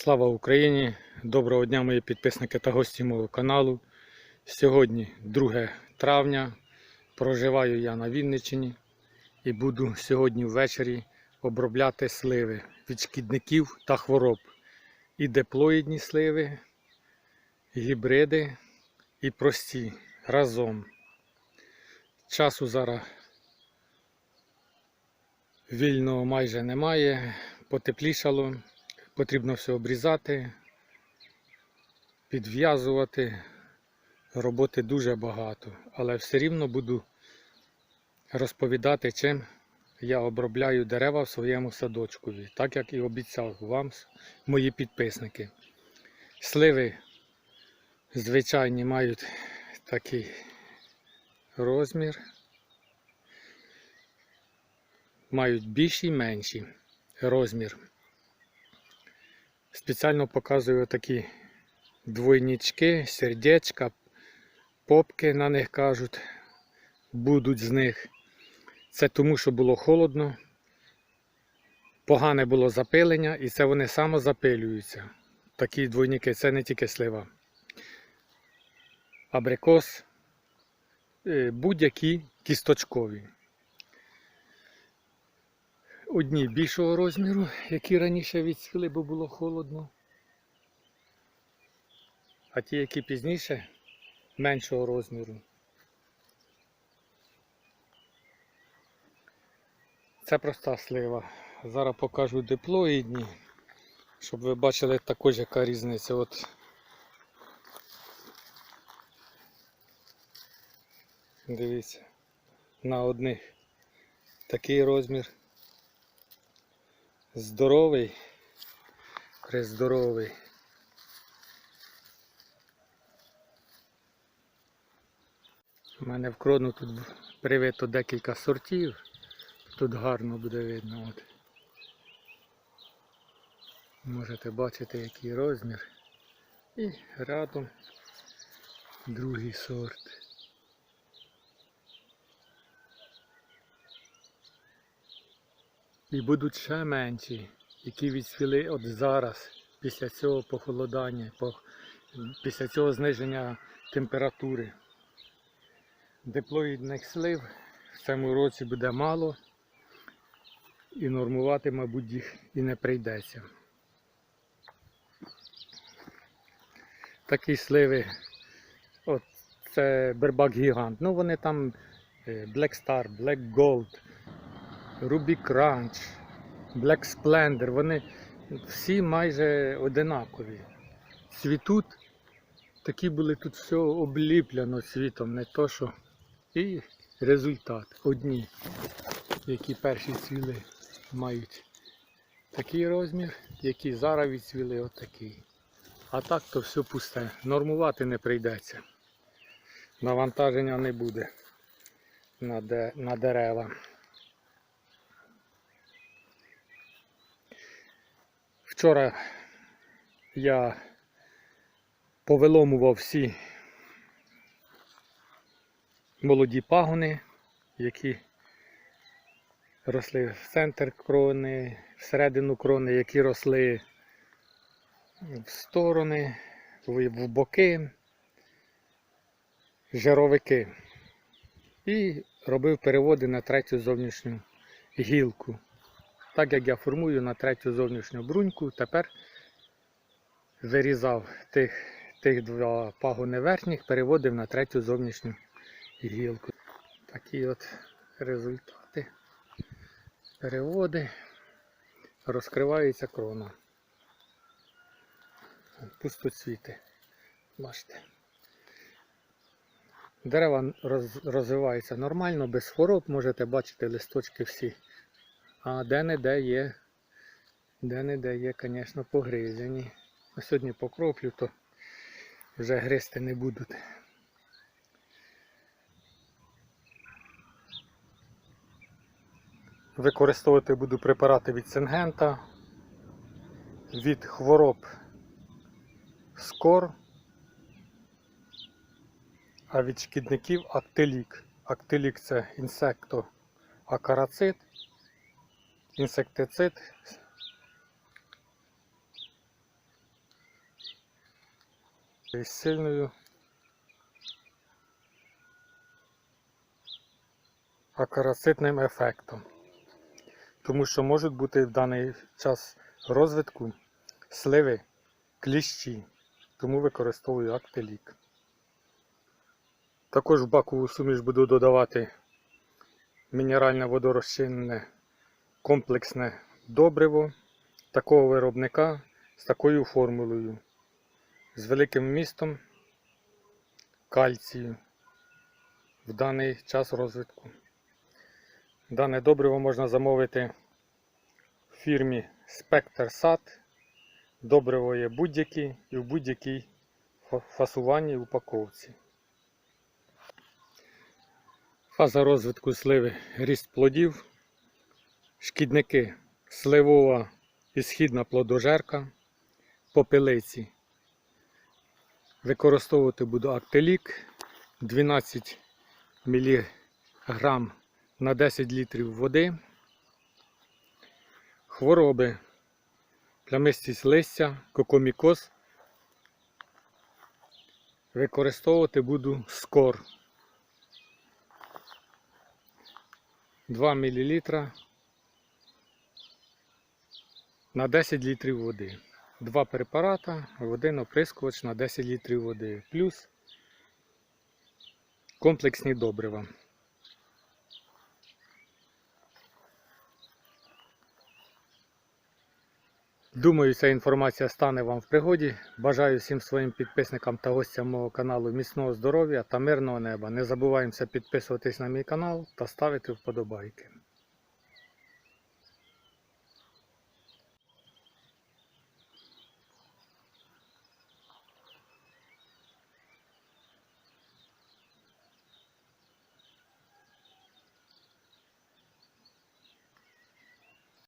Слава Україні! Доброго дня, мої підписники та гості мого каналу. Сьогодні 2 травня. Проживаю я на Вінниччині і буду сьогодні ввечері обробляти сливи від шкідників та хвороб. І диплоїдні сливи, гібриди і прості разом. Часу зараз вільного майже немає, потеплішало. Потрібно все обрізати, підв'язувати. Роботи дуже багато, але все рівно буду розповідати, чим я обробляю дерева в своєму садочкові, так як і обіцяв вам, мої підписники. Сливи звичайні мають такий розмір, мають більші і менші розмір. Спеціально показую такі двойнички, сердечка, попки на них кажуть, будуть з них. Це тому, що було холодно, погане було запилення і це вони самозапилюються. Такі двойники, це не тільки слива. Абрикос, е, будь-які кісточкові. Одні більшого розміру, які раніше відсвіли, бо було холодно. А ті, які пізніше, меншого розміру. Це проста слива. Зараз покажу диплоїдні, щоб ви бачили також яка різниця. От дивіться, на одних такий розмір. Здоровий, прездоровий. У мене в крону тут привито декілька сортів. Тут гарно буде видно. От. Можете бачити який розмір. І рядом другий сорт. І будуть ще менші, які відсвіли от зараз, після цього похолодання, після цього зниження температури. Диплоїдних слив в цьому році буде мало і нормувати, мабуть, їх і не прийдеться. Такі сливи, от це бербак гігант. Ну вони там е, Black Star, Black Gold. Ruby Crunch, Black Splendor, вони всі майже одинакові. Цвітуть, такі були тут все обліплено цвітом, не то що. І результат одні, які перші цвіли мають такий розмір, які зараз відцвіли отакий. А так то все пусте. Нормувати не прийдеться. Навантаження не буде на, де, на дерева. Вчора я повиломував всі молоді пагони, які росли в центр крони, всередину крони, які росли в сторони, в боки, жировики. І робив переводи на третю зовнішню гілку. Так як я формую на третю зовнішню бруньку, тепер вирізав тих, тих два пагони верхніх, переводив на третю зовнішню гілку. Такі от результати. Переводи, розкривається крона. Пустоцвіти. Бачите. Дерева роз, розвиваються нормально, без хвороб, можете бачити листочки всі. А де-не-де є, де-не-де є, звісно, погризені. А сьогодні покроплю, то вже гризти не будуть. Використовувати буду препарати від сингента, від хвороб скор, а від шкідників актилік. Актилік це інсектоакарацид інсектицид із сильною акарацитним ефектом. Тому що можуть бути в даний час розвитку сливи, кліщі, тому використовую актелік. Також в бакову суміш буду додавати мінеральне водорозчинне комплексне добриво такого виробника з такою формулою, з великим вмістом кальцію в даний час розвитку. Дане добриво можна замовити в фірмі Spectre Сад. Добриво є будь-які і в будь-якій фасуванні упаковці. Фаза розвитку сливи ріст плодів, шкідники сливова і східна плодожерка, попелиці. Використовувати буду актелік 12 мг на 10 літрів води. Хвороби, плямистість листя, кокомікоз. Використовувати буду скор 2 мл на 10 літрів води. Два препарата один оприскувач на 10 літрів води. Плюс комплексні добрива. Думаю, ця інформація стане вам в пригоді. Бажаю всім своїм підписникам та гостям мого каналу міцного здоров'я та мирного неба. Не забуваємося підписуватись на мій канал та ставити вподобайки.